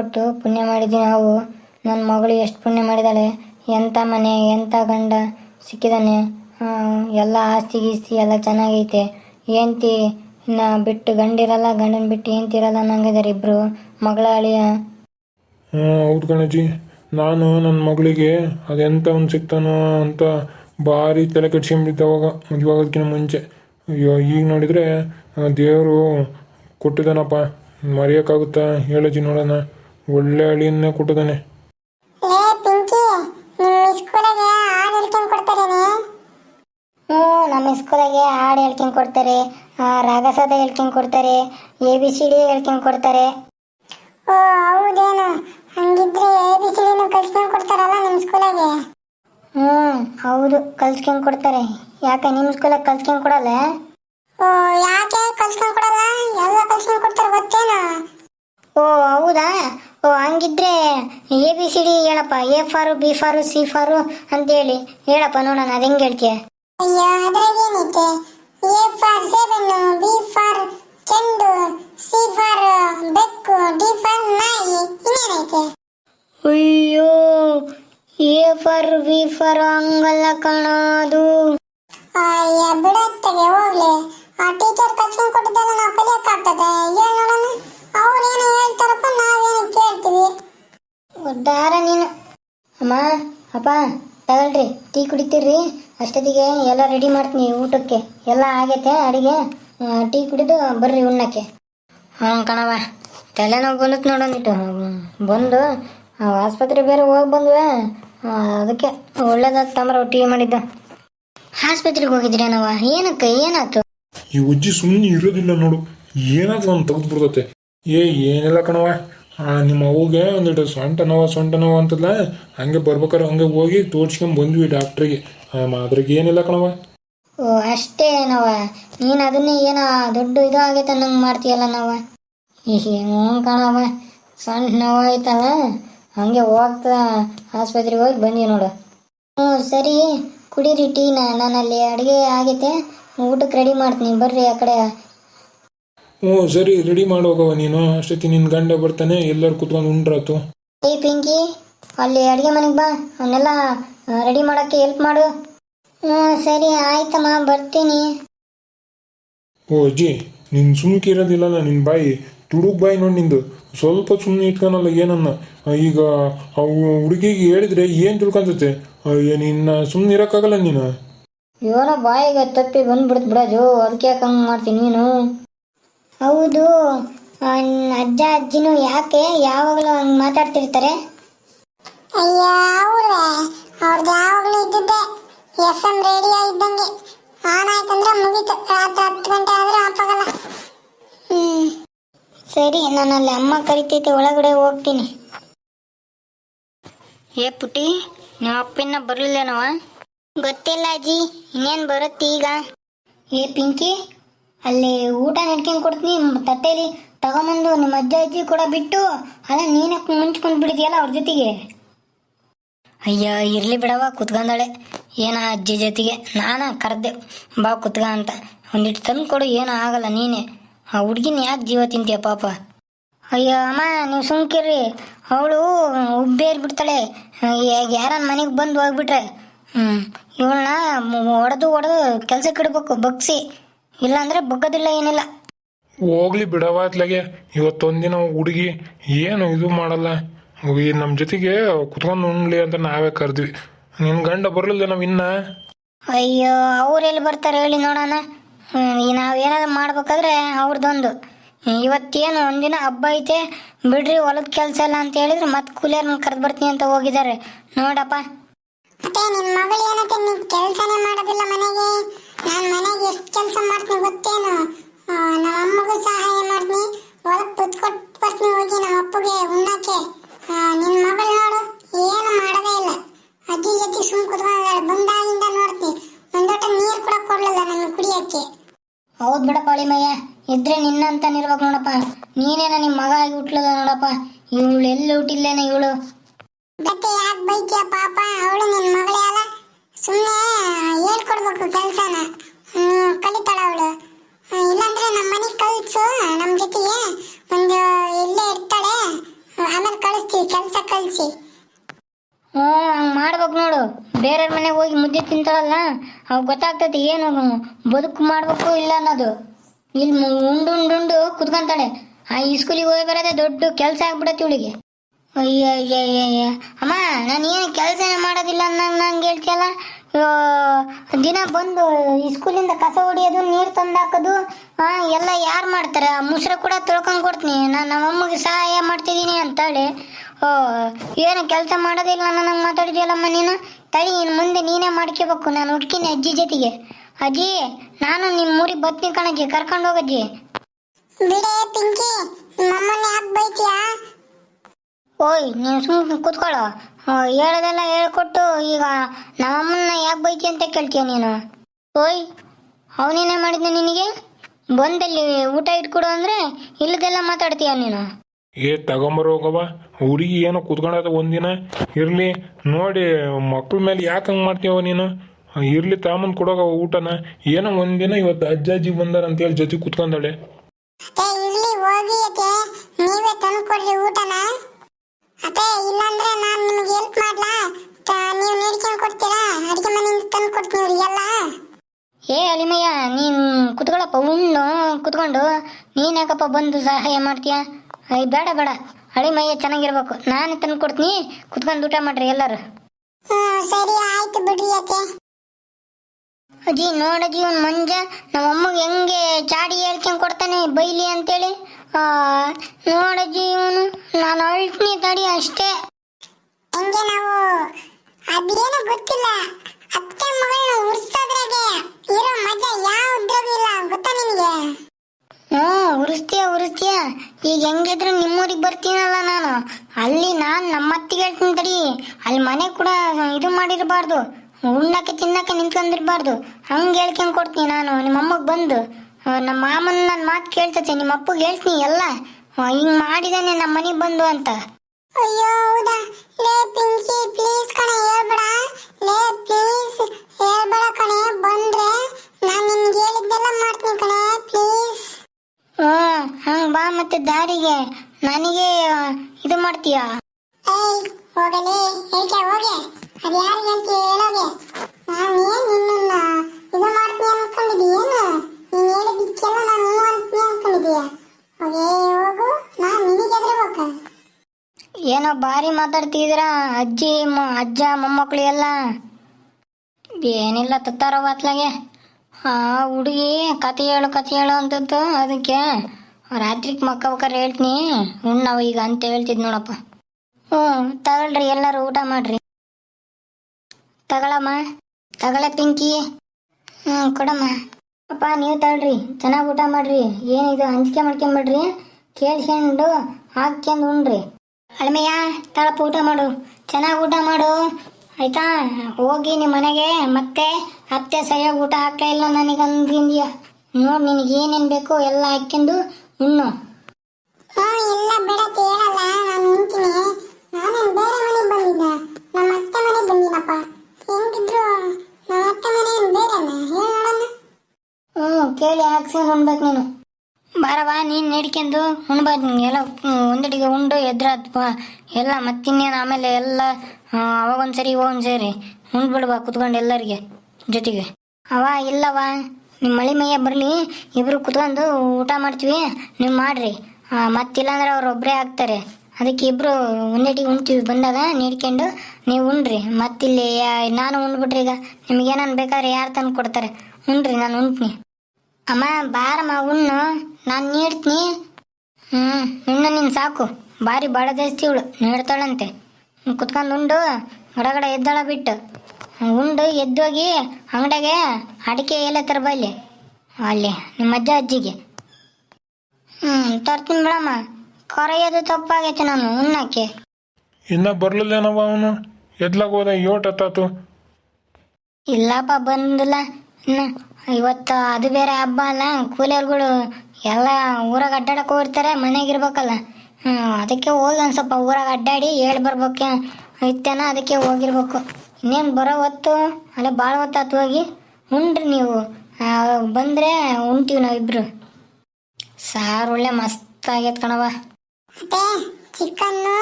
ಕೊಟ್ಟು ಪುಣ್ಯ ಮಾಡಿದ್ವಿ ನಾವು. ನನ್ನ ಮಗಳು ಎಷ್ಟು ಪುಣ್ಯ ಮಾಡಿದಾಳೆ. ಎಂಥ ಮನೆ ಎಂಥ ಗಂಡ ಸಿಕ್ಕಿದಾನೆ. ಎಲ್ಲ ಆಸ್ತಿ ಗೀಸ್ತಿ ಎಲ್ಲ ಚೆನ್ನಾಗೈತೆ. ಏಂತಿ ಇನ್ನು ಬಿಟ್ಟು ಗಂಡಿರಲ್ಲ, ಗಂಡನ ಬಿಟ್ಟು ಏಂತಿರಲ್ಲ ಅನ್ನಂಗಿದಾರೆ ಇಬ್ಬರು ಮಗಳ ಅಳಿಯ ಹ್ಞೂ ಹೌದು ಗಣಜಿ ನಾನು ನನ್ನ ಮಗಳಿಗೆ ಅದೆಂತ ಒಂದು ಸಿಗ್ತಾನೋ ಅಂತ ಭಾರಿ ತಲೆ ಕೆಡ್ಸ್ಕೊಂಬಿಟ್ಟಿದ್ದೆ ಅವಾಗ ಮದುವಾಗೋದಕ್ಕಿಂತ ಮುಂಚೆ. ಅಯ್ಯೋ, ಈಗ ನೋಡಿದರೆ ದೇವರು ಕೊಟ್ಟಿದ್ದಾನಪ್ಪ. ಮರೆಯೋಕ್ಕಾಗುತ್ತಾ? ಹೇಳಜಿ ನೋಡೋಣ. ಒಳ್ಳೆ ಅಳಿಯನ್ನೇ ಕೊಟ್ಟಿದ್ದಾನೆ. ಏ ಪಿಂಕಿ ನಿಮ್ಮ ಸ್ಕೂಲಾಗೆ ಹಾಡು ಹೇಳ್ಕೊಂಡು ಕೊಡ್ತಾರೇನೆ? ಹ್ಞೂ ನಮ್ಮ ಸ್ಕೂಲಾಗೆ ಹಾಡು ಹೇಳ್ಕೊಂಡು ಕೊಡ್ತಾರೆ. ಆ, ರಾಗಸದ ಹೇಳ್ಕೊಂಡು ಕೊಡ್ತಾರೆ. ಎ ಬಿ ಸಿ ಡಿ ಹೇಳ್ಕೊಂಡು ಕೊಡ್ತಾರೆ. ಓ ಹೌದೇನು? ಹಂಗಿದ್ರೆ ಎ ಬಿ ಸಿ ಡಿನೂ ಕಲ್ಸ್ಕೊಂಡು ಕೊಡ್ತಾರಲ್ಲ ನಿಮ್ಮ ಸ್ಕೂಲಾಗೆ? ಹ್ಞೂ ಹೌದು ಕಲ್ಸ್ಕೊಂಡು ಕೊಡ್ತಾರೆ. ಯಾಕೆ ನಿಮ್ಮ ಸ್ಕೂಲಾಗ ಕಲ್ಸ್ಕೊಂಡು ಕೊಡಲ್ಲ? ಓ ಯಾಕೆ ಕಲ್ಸ್ಕೊಂಡು ಕೊಡಲ್ಲ? ಎಲ್ಲ ಕಲ್ಸ್ಕೊಂಡು ಕೊಡ್ತಾರೆ ಗೊತ್ತೇನು? ಓ ಹೌದಾ? ಓ ಹಂಗಿದ್ರೆ ಎ ಬಿ ಸಿ ಡಿ ಹೇಳಪ್ಪ. A for B for C for ಅಂತೇಳಿ. ಹೇಳಪ್ಪ ನೋಡೋಣ ಅದು ಹೆಂಗೆ ಹೇಳ್ತೀಯ? ಅಯ್ಯೋ ಅದ್ರಾಗೇನೈತೆ ಎ ಫಾರ್ ಸೇಬನ್ನು ಬಿ ಫಾರ್ ಚೆಂಡು ಸಿ ಫಾರ್ ಬೆಕ್ಕು ಡಿ ಫಾರ್ ನಾಯಿ ಇನ್ನೇನೈತೆ? ಅಯ್ಯೋ ಎ ಫಾರ್ ಬಿ ಫಾರ್ ಹಂಗಲ್ಲ ಕಾಣೋದು ಅಯ್ಯ ಬಿಡತ್ತಗೆ ಹೋಗ್ಲಿ ಆ ಟೀಚರ್ ಕಲ್ಸ್ಕೊಂಡು ಕೊಟ್ಟಿದ್ದೆಲ್ಲ ನಾವು ಕಲಿಯಕ್ಕಾಗ್ತದೆ ಹೇಳಿ ನೋಡೋಣ ಅವ್ರೇನು ಹೇಳ್ತಾರಪ್ಪ ನಾವೇನು ಕೇಳ್ತೀವಿ ಉದ್ದಾರ ನೀನು ಅಮ್ಮ ಅಪ್ಪ, ತಗೊಳ್ರಿ, ಟೀ ಕುಡಿತೀರಿ ಅಷ್ಟೊತ್ತಿಗೆ ಎಲ್ಲ ರೆಡಿ ಮಾಡ್ತೀನಿ ಊಟಕ್ಕೆ. ಎಲ್ಲ ಆಗೈತೆ, ಅಡಿಗೆ. ಟೀ ಕುಡಿದು ಬರ್ರಿ ಉಣ್ಣಕ್ಕೆ. ಹ್ಞೂ ಕಣವ ತಲೆನೋವು ಬಂದತ್ ನೋಡೋಂದಿಟ್ಟು ಬಂದು ಆಸ್ಪತ್ರೆ ಬೇರೆ ಹೋಗಿ ಬಂದ್ವೆ. ಅದಕ್ಕೆ ಒಳ್ಳೇದಾದ ತಮರ ಟೀ ಮಾಡಿದ್ದ. ಆಸ್ಪತ್ರೆಗೆ ಹೋಗಿದ್ರಿ ಹೋಗಿದ್ರೇನವ ಏನಕ್ಕೆ, ಏನಾಯ್ತು? ಈ ಉಜ್ಜಿ ಸುಮ್ಮನೆ ಇರೋದಿಲ್ಲ ನೋಡು. ಏನಾದ್ರು ನಾನು ತೆಗೆದು ಬಿಡ್ತತೆ. ಏ, ಏನಿಲ್ಲ ಕಣವ ನಿಮ್ಮ ಅವ್ಗೆ ಒಂದಿಟ್ಟು ಸೊಂಟ ನೋವು ಸೊಂಟ ನೋವು ಅಂತಲ್ಲ, ಹಂಗೆ ಬರ್ಬೇಕಾರೆ ಹಂಗೆ ಹೋಗಿ ತೋರ್ಸ್ಕೊಂಡ್ ಬಂದ್ವಿ ಡಾಕ್ಟ್ರಿಗೆ ಅದ್ರಿಗೆ ಏನಿಲ್ಲ ಕಣವ ಓ ಅಷ್ಟೇನವ ನೀನು ಅದನ್ನೇ ಏನೋ ದೊಡ್ಡ ಇದು ಆಗೈತೆ ನಂಗ್ ಮಾಡ್ತೀಯಲ್ಲ ನಾವ. ಹ್ಞೂ ಕಣವ ಸಣ್ಣ ನೋವು ಹಂಗೆ ಹೋಗ್ತಾ ಆಸ್ಪತ್ರೆಗೆ ಹೋಗಿ ಬಂದಿ ನೋಡು. ಹ್ಞೂ, ಸರಿ. ಕುಡೀರಿ ಟೀನ. ನಾನಲ್ಲಿ ಅಡುಗೆ ಆಗೈತೆ. ಊಟಕ್ಕೆ ರೆಡಿ ಮಾಡ್ತೀನಿ. ಬರ್ರಿ ಆ ಕಡೆ. ಹ್ಞೂ ಸರಿ ರೆಡಿ ಮಾಡೋಗವ ನೀನು. ಅಷ್ಟೊತ್ತಿ ನಿನ್ನ ಗಂಡ ಬರ್ತಾನೆ ಎಲ್ಲರೂ ಕುತ್ಕೊಂಡು ಉಂಡ್ರಾತು. ಏ ಪಿಂಕಿ ಅಲ್ಲಿ ಅಡುಗೆ ಮನೆಗೆ ಬಾ. ಅವನ್ನೆಲ್ಲ ರೆಡಿ ಮಾಡಕ್ಕೆ ಹೆಲ್ಪ್ ಮಾಡು. ಹ್ಞೂ ಸರಿ ಆಯ್ತಮ್ಮ ಬರ್ತೀನಿ. ಓ ಅಜ್ಜಿ ನಿನ್ ಸುಮ್ಕಿರೋದಿಲ್ಲಲ್ಲ ನಿನ್ನ ಬಾಯಿ? ತುಡುಗ್ ಬಾಯಿ ನೋಡಿ ನಿಂದು. ಸ್ವಲ್ಪ ಸುಮ್ಮನೆ ಇಟ್ಕೊಳಲ್ಲ ಏನನ್ನ? ಈಗ ಅವು ಹುಡುಗಿಗೆ ಹೇಳಿದ್ರೆ ಏನು ತಿಳ್ಕೊಂತತೆ? ನಿನ್ನ ಸುಮ್ಮನೆ ಇರೋಕ್ಕಾಗಲ್ಲ ನೀನು? ಏನೋ ಬಾಯಿಗೆ ತಪ್ಪಿ ಬಂದ್ಬಿಡ್ತು ಬಿಡೋದು. ಅದಕ್ಕೆ ಯಾಕೆ ಹಂಗೆ ಮಾಡ್ತೀನಿ ನೀನು? ಹೌದು. ಅಜ್ಜ ಅಜ್ಜಿನೂ ಯಾಕೆ ಯಾವಾಗಲೂ ಹಂಗೆ ಮಾತಾಡ್ತಿರ್ತಾರೆ? ಅಯ್ಯ ಅವ್ರೆ ಅವ್ರದ್ದು ಯಾವಾಗಲೂ ಇದ್ದಿದ್ದೆ. ಎಫ್ ಎಂ ರೇಡಿಯೋ ಇದ್ದಂಗೆ. ಆನ್ ಆಯ್ತಂದ್ರೆ ಮುಗೀತು. ರಾತ್ರಿ ಹತ್ತು ಗಂಟೆ ಆದ್ರೆ ಆಪಾಗಲ್ಲ. ಹ್ಮ್. ಸರಿ ನಾನು ಅಲ್ಲಿ ಅಮ್ಮ ಕರಿತೈತೆ ಒಳಗಡೆ ಹೋಗ್ತೀನಿ. ಏ ಪುಟಿ ನಿಮ್ಮ ಅಪ್ಪಿನ ಬರಲಿಲ್ಲೇನವ ಗೊತ್ತಿಲ್ಲ ಅಜ್ಜಿ ಇನ್ನೇನು ಬರುತ್ತೆ ಈಗ? ಏ ಪಿಂಕಿ ಅಲ್ಲಿ ಊಟ ನಡ್ಕೊಂಡು ಕೊಡ್ತೀನಿ ತಟ್ಟೆಲಿ ತಗೊಂಬಂದು, ನಿಮ್ಮ ಅಜ್ಜ ಅಜ್ಜಿ ಕೂಡ ಬಿಟ್ಟು, ಅಲ್ಲ ನೀನೇ ಮುಂಚ್ಕೊಂಡು ಬಿಡ್ತೀಯಲ್ಲ ಅವ್ರ ಜೊತೆಗೆ? ಅಯ್ಯ, ಇರ್ಲಿ ಬಿಡವ ಕುತ್ಕೊಂಡಾಳೆ. ಏನ ಅಜ್ಜಿ ಜೊತೆಗೆ. ನಾನ ಕರೆದೆ, ಬಾ ಕುತ್ಕ ಅಂತ. ಒಂದಿಟ್ಟು ತಂದು ಕೊಡು, ಏನೂ ಆಗಲ್ಲ ನೀನೇ. ಆ ಹುಡ್ಗಿನ ಯಾಕೆ ಜೀವ ತಿಂತೀಯ ಪಾಪ? ಅಯ್ಯೋ, ಅಮ್ಮ, ನೀವು ಸುಮ್ಕಿರ್ರಿ. ಅವಳು ಉಬ್ಬೇರ್ ಬಿಡ್ತಾಳೆ ಯಾರನ್ನ ಮನೆಗೆ ಬಂದು ಹೋಗ್ಬಿಟ್ರೆ. ಹ್ಞೂ ಇವಳನ್ನ ಹೊಡೆದು ಹೊಡೆದು ಕೆಲ್ಸಕ್ಕೆ ಇಡ್ಬೇಕು, ಬಗ್ಸಿ. ಇಲ್ಲಾಂದ್ರೆ ಬುಗ್ಗದಿಲ್ಲ ಏನಿಲ್ಲ. ಹೋಗ್ಲಿ ಬಿಡವ ಅತ್ಲಾಗೆ ಇವತ್ತೊಂದಿನ ಹುಡುಗಿ ಏನು ಇದು ಮಾಡಲ್ಲ. ಈ ನಮ್ಮ ಜೊತೆಗೆ ಕುತ್ಕೊಂಡು ಉಣ್ಲಿ ಅಂತ ನಾವೇ ಕರೆದ್ವಿ. ನಿನ್ನ ಗಂಡ ಬರಲಿಲ್ಲ ನಾವು ಇನ್ನ? ಅಯ್ಯೋ ಅವ್ರು ಎಲ್ಲಿ ಬರ್ತಾರೆ ಹೇಳಿ ನೋಡೋಣ. ನಾವು ಏನಾದ್ರು ಮಾಡ್ಬೇಕಾದ್ರೆ ಅವ್ರದ್ದೊಂದು ಇವತ್ತೇನು ಒಂದಿನ ಹಬ್ಬ ಐತೆ. ಬಿಡ್ರಿ ಹೊಲದ ಕೆಲಸ ಇಲ್ಲ ಅಂತ ಹೇಳಿದ್ರೆ ಮತ್ತೆ ಕೂಲಿಯರ್ನ ಕರೆದು ಬರ್ತೀನಿ ಅಂತ ಹೋಗಿದ್ದಾರೆ ನೋಡಪ್ಪ. ಮತ್ತೆ ನಿನ್ನ ಮಗಳು ಏನಂತೆ ನೀನ್ ಕೆಲ್ಸನೇ ಮಾಡೋದಿಲ್ಲ ಮನೆಗೆ. ನಾನ್ ಮನೆಗೆ ಎಷ್ಟು ಕೆಲಸ ಮಾಡ್ತೀನಿ ಗೊತ್ತೇನು? ಹೇಳ್ಕೊಡ್ಬೇಕು ಕೆಲಸನ. ಕಲಿತಾಳ ಅವಳು. ಇಲ್ಲಾಂದ್ರೆ ನಮ್ಮ ಮನೆಗೆ ಕಳಿಸು ನಮ್ಮ ಜೊತೆಗೆ ಒಂದು ಇಲ್ಲೇ ಇರ್ತಾಳೆ, ಆಮೇಲೆ ಕಳಿಸ್ತೀವಿ, ಕೆಲಸ ಕಳಿಸಿ. ಹ್ಞೂ ಹಂಗೆ ಮಾಡ್ಬೇಕು ನೋಡು. ಬೇರೆಯವ್ರ ಮನೆಗೆ ಹೋಗಿ ಮುದ್ದೆ ತಿಂತಾಳಲ್ಲ ಅವ್ ಗೊತ್ತಾಗ್ತೈತಿ ಏನು ಬದುಕು ಮಾಡಬೇಕು ಇಲ್ಲ ಅನ್ನೋದು. ಇಲ್ಲಿ ಉಂಡು ಉಂಡು ಉಂಡು ಕುತ್ಕೊಂತಾಳೆ. ಆ ಇಸ್ಕೂಲಿಗೆ ಹೋಗಿ ಬರೋದೇ ದೊಡ್ಡ ಕೆಲಸ ಆಗ್ಬಿಡತ್ತೆ ಇವಳಿಗೆ. ಅಯ್ಯ ಅಯ್ಯ ಅಯ್ಯ ಅಮ್ಮ, ನಾನು ಏನು ಕೆಲಸ ಮಾಡೋದಿಲ್ಲ ಅನ್ನಂಗೆ ಹೇಳ್ತಿಯಲ್ಲ? ದಿನ ಬಂದು ಸ್ಕೂಲಿಂದ ಕಸ ಹೊಡಿಯೋದು ನೀರು ತಂದು ಹಾಕೋದು ಆ, ಎಲ್ಲ ಯಾರು ಮಾಡ್ತಾರೆ? ಆ ಮುಸ್ರೆ ಕೂಡ ತೊಳ್ಕೊಂಡು ಕೊಡ್ತೀನಿ. ನಾನು ನಮ್ಮಮ್ಮಗೆ ಸಹಾಯ ಮಾಡ್ತಿದ್ದೀನಿ ಅಂತೇಳಿ. ಏನು ಕೆಲಸ ಮಾಡೋದಿಲ್ಲ ನನಗೆ ಮಾತಾಡಿದ್ಯಲ್ಲಮ್ಮ ನೀನು? ತಳಿ ಇನ್ನು ಮುಂದೆ ನೀನೇ ಮಾಡ್ಕೋಬೇಕು ನಾನು ಹುಡ್ಕಿನಿ ಅಜ್ಜಿ ಜೊತೆಗೆ. ಅಜ್ಜಿ ನಾನು ನಿಮ್ಮ ಊರಿಗೆ ಬರ್ತೀನಿ ಕಣಜ್ಜಿ ಕರ್ಕೊಂಡು ಹೋಗಜ್ಜಿ. ಬಿಡೆ ಪಿಂಕಿ ಓಯ್ ನೀನು ಸುಮ್ಮನೆ ಕುತ್ಕೊಳ್ಳೋ. ಹೇಳೋದೆಲ್ಲ ಹೇಳ್ಕೊಟ್ಟು ಈಗ ನಮ್ಮಮ್ಮನ್ನ ಯಾಕೆ ಬೈತಿ ಅಂತ ಕೇಳ್ತೀಯ ನೀನು? ಓಯ್ ಅವನೇನೇ ಮಾಡಿದ್ನ ನಿನಗೆ? ಬಂದಲ್ಲಿ ಊಟ ಇಟ್ಕೊಡು ಅಂದರೆ ಇಲ್ಲದೆಲ್ಲ ಮಾತಾಡ್ತೀಯ ನೀನು? ಏ ತಗೊಂಬರೋ ಹೋಗವ ಹುಡುಗಿ ಏನೋ ಕುತ್ಕೊಂಡದ ಒಂದಿನ. ಇರಲಿ ನೋಡಿ ಮಕ್ಳ ಮೇಲೆ ಯಾಕೆ ಹಂಗೆ ಮಾಡ್ತೀವ ನೀನು? ಇರಲಿ ತಾಮನ್ ಕೊಡೋಗ ಊಟನ. ಏನೋ ಒಂದಿನ ಇವತ್ತು ಅಜ್ಜಾಜಿ ಬಂದಾರ ಅಂತೇಳಿ ಜೊತೆ ಕುತ್ಕೊಂಡಳೆ. ಇರ್ಲಿ ಹೋಗಿ ನೀವೇ ತಂದು ಕೊಡ್ರಿ ಊಟನ. ಅತ್ತೆ ಇಲ್ಲಾಂದ್ರೆ ನಾನು ನಿಮಗೆ ಹೆಲ್ಪ್ ಮಾಡ್ಲಾ? ನೀವು ನೀಡ್ಕೊಂಡು ಕೊಡ್ತೀರಾ? ಅಡಿಗೆ ಮನೆಯಿಂದ ತಂದು ಕೊಡ್ತೀನಿ ಇವರಿಗೆಲ್ಲ ಏ ಅಲಿಮಯ್ಯ ನೀನು ಕುತ್ಕೊಳ್ಳಪ್ಪ ಉಣ್ಣು ಕುತ್ಕೊಂಡು. ನೀನು ಯಾಕಪ್ಪ ಬಂದು ಸಹಾಯ ಮಾಡ್ತೀಯ? ಅಯ್ಯ ಬೇಡ ಬೇಡ. ಅಳಿಮಯ್ಯ ಚೆನ್ನಾಗಿರ್ಬೇಕು. ನಾನು ತಂದು ಕೊಡ್ತೀನಿ. ಕುತ್ಕೊಂಡು ಊಟ ಮಾಡ್ರಿ ಎಲ್ಲರೂ. ಹ್ಞೂ ಸರಿ ಆಯ್ತು ಬಿಡ್ರಿ ಅತ್ತೆ. ಅಜ್ಜಿ ನೋಡಜ್ಜಿ ಇವ್ನು ಮಂಜ ನಮ್ಮ ಅಮ್ಮಗೆ ಹೆಂಗೆ ಚಾಡಿ ಹೇಳ್ಕೊಂಡು ಕೊಡ್ತಾನೆ ಬೈಲಿ ಅಂತೇಳಿ. ನೋಡಜ್ಜಿ ಇವನು ನಾನು ಅಳ್ತೀನಿ ತಡಿ ಅಷ್ಟೇ. ಹಂಗೆ ನಾವು? ಅದೇನು ಗೊತ್ತಿಲ್ಲ. ಅತ್ತೆ ಮಗಳನ್ನ ಉರ್ಸೋದ್ರಾಗೆ ಇರೋ ಮಜಾ ಯಾವ್ದ್ರಾಗೂ ಇಲ್ಲ ಗೊತ್ತಾ ನಿನಗೆ? ಹ್ಞೂ ಉರಿಸ್ತೀಯ ಉರಿಸ್ತೀಯ. ಈಗ ಹೆಂಗಿದ್ರು ನಿಮ್ಮೂರಿಗೆ ಬರ್ತೀನಲ್ಲ ನಾನು. ಅಲ್ಲಿ ನಾನು ನಮ್ಮ ಅತ್ತಿಗೆ ಹೇಳ್ತೀನಿ ತಡಿ. ಅಲ್ಲಿ ಮನೆ ಕೂಡ ಇದು ಮಾಡಿರಬಾರ್ದು. ಉಣ್ಣಕ್ಕೆ ತಿನ್ನಕ್ಕೆ ನಿಂತ್ಕೊಂಡಿರ್ಬಾರ್ದು. ಹಂಗೆ ಹೇಳ್ಕೊಂಡು ಕೊಡ್ತೀನಿ ನಾನು. ನಿಮ್ಮ ಅಮ್ಮಗೆ ಬಂದು. ನಮ್ಮ ಮಾಮನ ನನ್ನ ಮಾತು ಕೇಳ್ತತೆ ನಿಮ್ಮ ಅಪ್ಪಗೆ ಹೇಳ್ತೀನಿ ಎಲ್ಲ. ಹಿಂಗೆ ಮಾಡಿದಾನೆ ನಮ್ಮ ಮನೆಗೆ ಬಂದು ಅಂತ. ಅಯ್ಯೋ ಹೌದಾ? ಲೇ ಪಿಂಕಿ ಪ್ಲೀಸ್ ಕಣೆ ಹೇಳ್ಬೇಡ. ಲೇ ಪ್ಲೀಸ್ ಹೇಳ್ಬೇಡ ಕಣೆ ಬಂದ್ರೆ ನಾನು ನಿನ್ಗೆ ಹೇಳಿದ್ದೆಲ್ಲ ಮಾಡ್ತೀನಿ ಕಣೆ ಪ್ಲೀಸ್ ಹ್ಞೂ ಹಂಗೆ ಬಾ ಮತ್ತೆ ದಾರಿಗೆ. ನನಗೆ ಇದು ಮಾಡ್ತೀಯಾ? ಏಯ್ ಹೋಗಲೇ ಹೇಳ್ಕೆ ಹೋಗೆ. ಅದು ಯಾರು ಹೇಳ್ತೀಯ ಹೇಳೋಗೆ? ನಾನು ಏನ್ ನಿನ್ನನ್ನ ಇದು ಮಾಡ್ತೀನಿ ಅನ್ಕೊಂಡಿದ್ದೀಯೇನು ನೀನು ಹೇಳಿದ್ದಕ್ಕೆಲ್ಲ ನಾನು ಹ್ಞೂ ಅಂತೀನಿ ಅನ್ಕೊಂಡಿದ್ದೀಯ ಹೋಗೇ, ಹೋಗು, ನಾನು ನಿನಗೆ ಎದುರ್ಬೇಕು ಏನೋ ಭಾರಿ ಮಾತಾಡ್ತಿದ್ದೀರಾ, ಅಜ್ಜಿ, ಮ, ಅಜ್ಜ ಮೊಮ್ಮಕ್ಕಳು ಎಲ್ಲ ಏನಿಲ್ಲ, ತತ್ತಾರ ಬಾತ್ಲಾಗೆ ಆ ಹುಡುಗಿ ಕತೆ ಹೇಳು ಕತೆ ಹೇಳು ಅಂತದ್ದು ಅದಕ್ಕೆ ರಾತ್ರಿಗೆ ಮಕ್ಕಬೇಕಾರೆ ಹೇಳ್ತೀನಿ. ಉಣ್ಣವು ಈಗ ಅಂತ ಹೇಳ್ತಿದ್ ನೋಡಪ್ಪ. ಹ್ಞೂ ತಗೊಳ್ರಿ, ಎಲ್ಲರೂ ಊಟ ಮಾಡ್ರಿ. ತಗೊಳಮ್ಮ, ತಗೊಳ ಪಿಂಕಿ. ಹ್ಞೂ, ಕೊಡಮ್ಮ. ಅಪ್ಪ, ನೀವು ತಳ್ರಿ. ಚೆನ್ನಾಗಿ ಊಟ ಮಾಡ್ರಿ. ಏನಿದು, ಹಂಚಿಕೆ ಮಾಡ್ಕೊಂಬಿಡ್ರಿ. ಕೇಳ್ಕೊಂಡು ಹಾಕ್ಕೊಂಡು ಉಣ್ರಿ. ಅಳಮೆಯ ತಳಪ ಊಟ ಮಾಡು. ಚೆನ್ನಾಗಿ ಊಟ ಮಾಡು. ಆಯ್ತಾ? ಹೋಗಿ ನಿಮ್ಮ ಮನೆಗೆ, ಮತ್ತೆ ಅತ್ತೆ ಸರಿಯಾಗಿ ಊಟ ಹಾಕ್ತಾ ಇಲ್ಲ ನನಗೆ ಅಂದಿಂದ್ಯ ನೋಡಿ ನಿನಗೆ ಏನೇನು ಬೇಕೋ ಎಲ್ಲ ಹಾಕ್ಕೊಂಡು ಉಣ್ಣು. ಬಿಡತ್ತೆ ಹೇಳಲ್ಲ ನಾನು ನಾನೇನು ಬೇರೆ ಮನೆಗೆ ಬಂದಿದ್ದೆ? ನಮ್ಮ ಅತ್ತೆ ಮನೆಗೆ ಬಂದಿನಪ್ಪ. ಏನು ಹ್ಞೂ, ಕೇಳಿ ಉಣ್ಬೇಕು ನೀನು? ಬಾರವಾ ನೀನು ನಡ್ಕೊಂಡು ಉಣ್ಬಾರ್ದು ನಿಂಗೆ ಎಲ್ಲ ಒಂದಡಿಗೆ ಉಂಡು ಎದ್ರಾತ್ ಎಲ್ಲ ಮತ್ತಿನ್ನೇನು ಆಮೇಲೆ ಎಲ್ಲ ಅವಾಗೊಂದ್ಸರಿ, ಇವಾಗೊಂದ್ಸರಿ ಉಂಡ್ಬಿಡ್ಬಾ ಕುತ್ಕೊಂಡು ಎಲ್ಲರಿಗೆ, ಜೊತೆಗೆ. ಅವ, ಇಲ್ಲವಾ ನಿಮ್ಮ ಮಳಿ ಮೈಯ ಬರಲಿ, ಇಬ್ರು ಕುತ್ಕೊಂಡು ಊಟ ಮಾಡ್ತೀವಿ, ನೀವು ಮಾಡ್ರಿ. ಮತ್ತಿಲ್ಲಾಂದ್ರೆ ಅವ್ರು ಒಬ್ಬರೇ ಆಗ್ತಾರೆ. ಅದಕ್ಕೆ ಇಬ್ರು ಒಂದೇಟಿಗೆ ಉಣ್ತೀವಿ. ಬಂದಾಗ ನೀಡ್ಕೊಂಡು, ನೀವು ಉಣ್ರಿ. ಮತ್ತಿಲ್ಲಿ ನಾನು ಉಂಡ್ಬಿಟ್ರಿ ಈಗ ನಿಮ್ಗೇನಾನು ಬೇಕಾದ್ರೆ ಯಾರು ತಂದು ಕೊಡ್ತಾರೆ? ಉಣ್ರಿ, ನಾನು ಉಂಟ್ನಿ ಅಮ್ಮ, ಬಾರಮ್ಮ, ಉಣ್ಣು. ನಾನು ನೀಡ್ತೀನಿ. ಹ್ಞೂ ಉಣ್ಣು ನೀನು ಸಾಕು. ಭಾರಿ ಬಾಳ ಜಾಸ್ತಿ ಇವಳು ನೀಡ್ತಾಳಂತೆ. ಕುತ್ಕೊಂಡು ಉಂಡು. ಹೊರಗಡೆ ಎದ್ದಾಳ ಬಿಟ್ಟು. ಉಂಡು, ಎದ್ದೋಗಿ ಅಂಗಡಿಗೆ ಅಡಿಕೆ ಎಲ್ಲ ತರಬಲ್ಲಿ. ಅಲ್ಲಿ ನಿಮ್ಮ ಅಜ್ಜ ಅಜ್ಜಿಗೆ. ಹ್ಞೂ ತರ್ತೀನಿ ಬಿಡಮ್ಮ. ಕೊರೆಯೋದು ತಪ್ಪಾಗೈತೆ ನಾನು ಉಣ್ಣಕ್ಕೆ. ಇನ್ನ ಬರ್ಲಿಲ್ಲೇನವ ಅವನು? ಎದ್ಲಾಗ ಹೋದ ಏಟ್ ಹತ್ತಾತು. ಇಲ್ಲಪ್ಪ ಬಂದಿಲ್ಲ. ಇನ್ನು ಇವತ್ತು ಅದು ಬೇರೆ ಹಬ್ಬ ಅಲ್ಲ ಕೂಲಿಯರ್ಗಳು ಎಲ್ಲ ಊರಾಗ ಅಡ್ಡಾಡಕ್ಕೆ ಹೋಗ್ತಾರೆ ಮನೆಗೆ ಇರ್ಬೇಕಲ್ಲ. ಅದಕ್ಕೆ ಹೋಗಿ ಒಂದು ಸ್ವಲ್ಪ ಊರಾಗ ಅಡ್ಡಾಡಿ ಹೇಳಿ ಬರ್ಬೇಕು. ಇತ್ತೇನ ಅದಕ್ಕೆ ಹೋಗಿರ್ಬೇಕು. ಇನ್ನೇನು ಬರೋ ಹೊತ್ತು ಅಲ್ಲೇ ಭಾಳ ಹೊತ್ತಾತು ಹೋಗಿ ಉಂಡ್ರಿ ನೀವು. ಬಂದರೆ ಬಂದ್ರೆ ಉಣ್ತೀವಿ ನಾವಿಬ್ರು. ಸಾರು ಒಳ್ಳೆ ಮಸ್ತ್ ಆಗೈತೆ ಕಣವ ಮತ್ತೆ ಚಿಕನ್ನು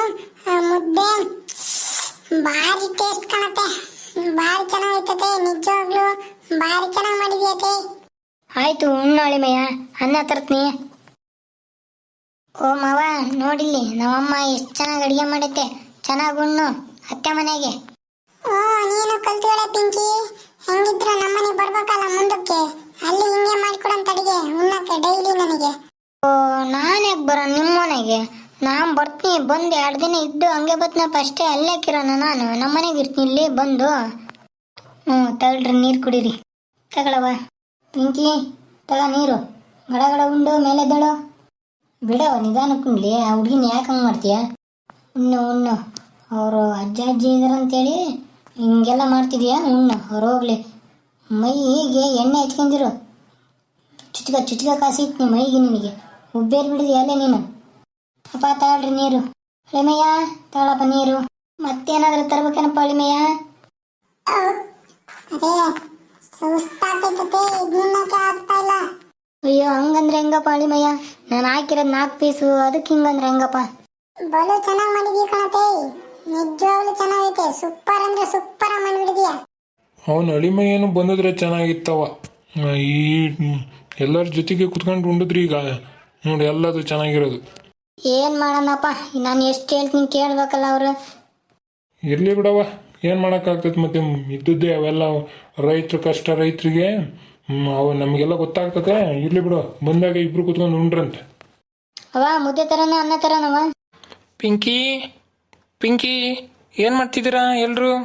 ಮುದ್ದೆ. ಭಾರಿ ಟೇಸ್ಟ್ ಕಾಣತ್ತೆ. ಭಾರಿ ಚೆನ್ನಾಗೈತತೆ ನಿಜವಾಗ್ಲು ಭಾರಿ ಚೆನ್ನಾಗಿ ಮಾಡಿದ್ಯತೆ. ಆಯ್ತು ಉಣ್ಣು ಮಯ ಅನ್ನ ತರ್ತೀನಿ. ಓ ಮಾವ ನೋಡಿಲ್ಲಿ ನಮ್ಮಮ್ಮ ಎಷ್ಟು ಚೆನ್ನಾಗಿ ಅಡಿಗೆ ಮಾಡೈತೆ. ಚೆನ್ನಾಗಿ ಉಣ್ಣು ಅತ್ತೆ ಮನೆಗೆ. ಓ ನೀನು ಕಲ್ತಿವಳೆ ಪಿಂಕಿ. ಹೆಂಗಿದ್ರು ನಮ್ಮನೆಗೆ ಬರ್ಬೇಕಲ್ಲ ಮುಂದಕ್ಕೆ. ಅಲ್ಲಿ ಹಿಂಗೆ ಮಾಡಿಕೊಡಂತ ಅಡಿಗೆ ಉಣ್ಣಕ್ಕೆ ಡೈಲಿ ನನಗೆ. ಓ ನಾನು ಯಾಕೆ ಬರೋ ನಿಮ್ಮ ಮನೆಗೆ ನಾನು ಬರ್ತೀನಿ, ಬಂದು ಎರಡು ದಿನ ಇದ್ದು ಹಂಗೆ ಬತ್ನಪ್ಪ ಅಷ್ಟೇ, ಅಲ್ಲೇ ಕಿರಣ ನಾನು ನಮ್ಮ ಮನೆಗೆ ಇರ್ತೀನಿ ಇಲ್ಲಿ, ಬಂದು. ಹ್ಞೂ, ತಗೊಳ್ರಿ, ನೀರು ಕುಡೀರಿ. ತಗೊಳವ ಪಿಂಕಿ, ತಗ ನೀರು. ಗಡ ಗಡ ಉಂಡು, ಮೇಲೆ ಎದ್ದೇಳು ಬಿಡವ ನಿಧಾನಕ್ಕೆ ಆ ಹುಡುಗಿನ ಯಾಕೆ ಹಂಗೆ ಮಾಡ್ತೀಯ? ಉಣ್ಣು ಉಣ್ಣು. ಅವರು ಅಜ್ಜ, ಅಜ್ಜಿ ಇದ್ರಂತೇಳಿ ಹಿಂಗೆಲ್ಲ ಮಾಡ್ತಿದ್ಯಾ? ಉಣ್ಣು, ಅವ್ರು ಹೋಗ್ಲಿ. ಮೈಗೆ ಎಣ್ಣೆ ಹಚ್ಕೊಂಡಿರು. ಚುಚ್ಕ ಚುಚ್ಕ ಕಾಸಿ ಇತ್ತು ಮೈಗೆ ನಿನಗೆ. ಉಬ್ಬೇರ್ ಬಿಡಿದ್ಯಾಲೆ ನೀನು? ಅಪ್ಪ ತಾಳ್ರಿ ನೀರು. ಅಳಿಮಯ್ಯ ತಾಳಪ್ಪ ನೀರು. ಮತ್ತೇನಾದ್ರೂ ತರ್ಬೇಕೇನಪ್ಪ ಅಳಿಮಯ್ಯ ಅದೇ ಸುಸ್ತಾಗ್ತೈತತೆ ಉಣ್ಣಕ್ಕೆ ಆಗ್ತಾ ಇಲ್ಲ. ಅಯ್ಯೋ ಹಂಗಂದ್ರೆ ಹೆಂಗಪ್ಪ ಅಳಿಮಯ್ಯ ನಾನು ಹಾಕಿರೋದು ನಾಲ್ಕು ಪೀಸು ಅದಕ್ಕೆ ಹಿಂಗಂದ್ರೆ ಹೆಂಗಪ್ಪ? ಬಲು ಚೆನ್ನಾಗಿ ಮಾಡಿದ್ಯ ಕಣತೆ. ನಿಜವಾಗ್ಲು ಚೆನ್ನಾಗೈತೆ. ಸೂಪರ್ ಅಂದ್ರೆ ಸೂಪರ್ ಮಾಡಿಬಿಡಿದ್ಯಾ ಅವನು ಅಳಿಮಯ್ಯನು ಬಂದಿದ್ರೆ ಚೆನ್ನಾಗಿತ್ತವ. ಈ ಎಲ್ಲರ ಜೊತೆಗೆ ಕುತ್ಕೊಂಡು ಉಂಡಿದ್ರಿ ಈಗ. ನೋಡಿ ಎಲ್ಲದು ಚೆನ್ನಾಗಿರೋದು. ಏನು ಮಾಡೋಣಪ್ಪ? ನಾನು ಎಷ್ಟು ಹೇಳ್ತೀನಿ ಕೇಳ್ಬೇಕಲ್ಲ ಅವರು. ಇರಲಿ ಬಿಡವ ಏನು ಮಾಡೋಕ್ಕಾಗ್ತೈತೆ ಮತ್ತೆ? ಇದ್ದದ್ದೇ ಅವೆಲ್ಲ ರೈತರು ಕಷ್ಟ ರೈತರಿಗೆ. ಅವು ನಮಗೆಲ್ಲ ಗೊತ್ತಾಗ್ತದೆ. ಇರಲಿ ಬಿಡು. ಬಂದಾಗ ಇಬ್ರು ಕುತ್ಕೊಂಡು ಉಂಡ್ರಂತೆ. ಅವ ಮುದ್ದೆ ತರನ ಅನ್ನ ತರನವ ಪಿಂಕಿ ಪಿಂಕಿ ಏನು ಮಾಡ್ತಿದ್ದೀರಾ ಎಲ್ಲರೂ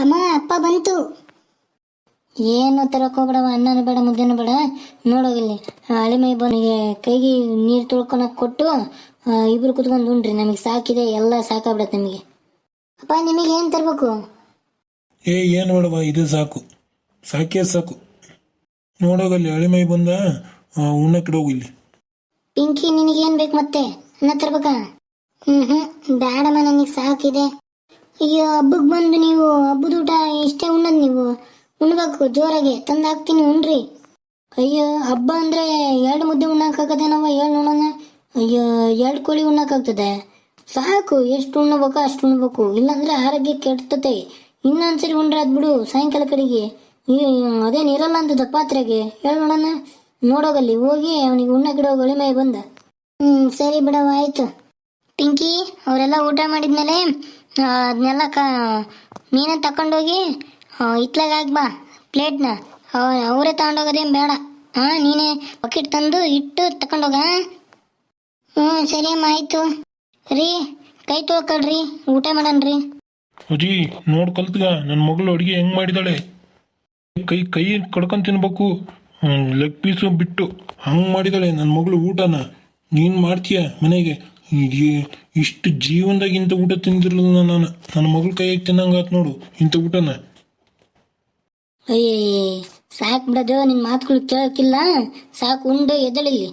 ಅಮ್ಮ ಅಪ್ಪ ಬಂತು. ಏನು ತರಕ್ ಹೋಗ್ಬೇಡವ ಅನ್ನನು ಬೇಡ ಮುದ್ದೆನೂ ಬೇಡ. ನೋಡೋಗಿಲ್ಲಿ ಅಳಿಮೈ ಬನಿಗೆ ಕೈಗೆ ನೀರು ತೊಳ್ಕೊಳಕ್ ಕೊಟ್ಟು ಇಬ್ರು ಕುತ್ಕೊಂಡು ಉಂಡ್ರಿ. ನಮಗೆ ಸಾಕಿದೆ ಎಲ್ಲ ಸಾಕಾಗ್ಬಿಡತ್ತೆ ನಿಮಗೆ. ಅಪ್ಪ ನಿಮಗೆ ಏನು ತರಬೇಕು? ಏ ಏನು ಬೇಡವ ಇದು ಸಾಕು. ಸಾಕೇ ಸಾಕು. ನೋಡೋಗಲ್ಲಿ ಅಳಿಮೈ ಬಂದ ಉಣ್ಣಕ್ಕೆ ಇಲ್ಲಿ. ಪಿಂಕಿ ನಿನಗೇನು ಬೇಕು ಮತ್ತೆ? ಅನ್ನ ತರ್ಬೇಕಾ? ಹ್ಞೂ ಹ್ಞೂ ಬೇಡಮ್ಮ ನನಗೆ ಸಾಕಿದೆ. ಅಯ್ಯೋ ಹಬ್ಬಕ್ಕೆ ಬಂದು ನೀವು ಹಬ್ಬದ ಊಟ ಇಷ್ಟೇ ಉಣ್ಣದ್ ನೀವು. ಉಣ್ಬೇಕು, ಜೋರಾಗಿ. ತಂದು ಹಾಕ್ತೀನಿ, ಉಣ್ರಿ. ಅಯ್ಯೋ, ಹಬ್ಬ ಅಂದ್ರೆ ಎರಡು ಮುದ್ದೆ ಉಣ್ಣಕ್ಕಾಗದೇನವ ಎರಡು ನೋಡೋಣ ಅಯ್ಯೋ, ಎರಡು ಕೋಳಿ ಉಣ್ಣಕ್ಕಾಗ್ತದೆ? ಸಾಕು, ಎಷ್ಟು ಉಣ್ಣಬೇಕು ಅಷ್ಟು ಉಣ್ಬೇಕು. ಇಲ್ಲಾಂದ್ರೆ ಆರೋಗ್ಯ ಕೆಡ್ತತೆ ಇನ್ನೊಂದ್ಸರಿ ಉಂಡ್ರೆ ಬಿಡು, ಸಾಯಂಕಾಲ ಕಡೆಗೆ. ಅದೇ ಅದೇನು ಇರಲ್ಲ ಅಂತದ ಪಾತ್ರೆಗೆ. ಹೇಳು ನೋಡೋಣ ನೋಡೋಗಲ್ಲಿ, ಹೋಗಿ ಅವನಿಗೆ ಉಣ್ಣಕ್ಕಿಡೋ ಒಳಿಮೆ ಬಂದ. ಹ್ಮ್, ಸರಿ ಬಿಡವ ಆಯ್ತು. ಟಿಂಕಿ ಅವರೆಲ್ಲ ಊಟ ಮಾಡಿದ್ಮೇಲೆ ಮೇಲೆ ಅದನ್ನೆಲ್ಲ ಕ ಮೀನ ತಕೊಂಡೋಗಿ ಇತ್ಲಾಗ ಬಾ. ಪ್ಲೇಟ್ನ ಅವರೇ ತಗೊಂಡೋಗೋದೇನು ಬೇಡ. ಹಾ, ನೀನೇ ಬಕೆಟ್ ತಂದು ಇಟ್ಟು ತಕೊಂಡೋಗ? ಹ್ಞೂ ಸರಿ ಅಮ್ಮ, ಆಯ್ತು. ರೀ, ಕೈ ತೊಳ್ಕೊಳ್ರಿ, ಊಟ ಮಾಡನ್ರಿ. ಅಜ್ಜಿ, ನೋಡ್ ಕಲ್ತ್ಗ ನನ್ನ ಮಗಳು ಅಡುಗೆ ಹೆಂಗ್ ಮಾಡಿದಾಳೆ? ಕೈ ಕೈ ಕಡ್ಕೊಂಡ್ ತಿನ್ಬೇಕು. ಲೆಗ್ ಪೀಸು ಬಿಟ್ಟು. ಹಂಗ್ ಮಾಡಿದಾಳೆ ನನ್ನ ಮಗಳು ಊಟನ. ನೀನ್ ಮಾಡ್ತೀಯ ಮನೆಗೆ? ಇಷ್ಟು ಜೀವನದಾಗ ಇಂಥ ಊಟ ತಿಂದಿರಲಿಲ್ಲ ನಾನು. ನನ್ನ ಮಗಳ ಕೈಯಾಗಿ ತಿನ್ನಂಗಾತ್ ನೋಡು, ಇಂಥ ಊಟನ. ಅಯ್ಯಯ್ಯ ಸಾಕು ಬಿಡೋದು ನಿನ್ ಮಾತುಗಳು ಕೇಳಕ್ಕಿಲ್ಲ ಸಾಕು ಉಂಡು ಎದ್ದಳಿಲ್ಲಿ